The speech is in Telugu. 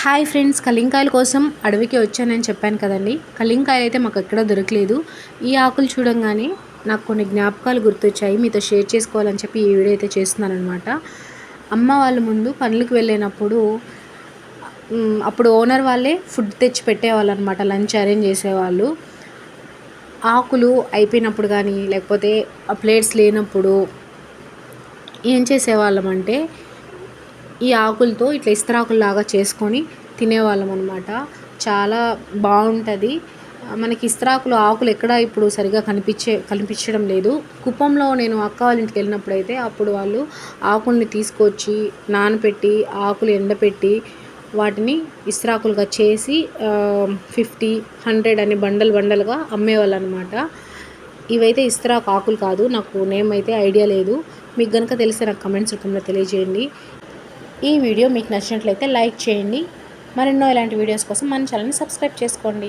హాయ్ ఫ్రెండ్స్ కలింకాయల కోసం అడవికి వచ్చానని చెప్పాను కదండి. కలింకాయలు అయితే మాకు ఎక్కడ దొరకలేదు. ఈ ఆకులు చూడంగానే నాకు కొన్ని జ్ఞాపకాలు గుర్తొచ్చాయి. మీతో షేర్ చేసుకోవాలని చెప్పి ఈ వీడియో అయితే చేస్తున్నాను అనమాట అమ్మ వాళ్ళ ముందు పనులకు వెళ్ళినప్పుడు అప్పుడు ఓనర్ వాళ్ళే ఫుడ్ తెచ్చి పెట్టేవాళ్ళు అనమాట లంచ్ అరేంజ్ చేసేవాళ్ళు. ఆకులు అయిపోయినప్పుడు కానీ లేకపోతే ఆ ప్లేట్స్ లేనప్పుడు ఏం చేసేవాళ్ళం అంటే ఈ ఆకులతో ఇట్లా ఇస్తరాకుల్లాగా చేసుకొని తినేవాళ్ళం అనమాట చాలా బాగుంటుంది. మనకి ఇస్త్రాకులు ఆకులు ఎక్కడ ఇప్పుడు సరిగా కనిపించే కనిపించడం లేదు. కుప్పంలో నేను అక్క వాళ్ళ ఇంటికి వెళ్ళినప్పుడు అయితే అప్పుడు వాళ్ళు ఆకుల్ని తీసుకొచ్చి నానపెట్టి ఆకులు ఎండపెట్టి వాటిని ఇస్త్రాకులుగా చేసి ఫిఫ్టీ హండ్రెడ్ అని బండల్ బండలుగా అమ్మేవాళ్ళు అనమాట ఇవైతే ఇస్త్రాకు ఆకులు కాదు. నాకు నేమ్ అయితే ఐడియా లేదు. మీకు కనుక తెలిస్తే నాకు కమెంట్స్ రూపంలో తెలియజేయండి. ఈ వీడియో మీకు నచ్చినట్లయితే లైక్ చేయండి. మరెన్నో ఇలాంటి వీడియోస్ కోసం మన ఛానల్ని సబ్స్క్రైబ్ చేసుకోండి.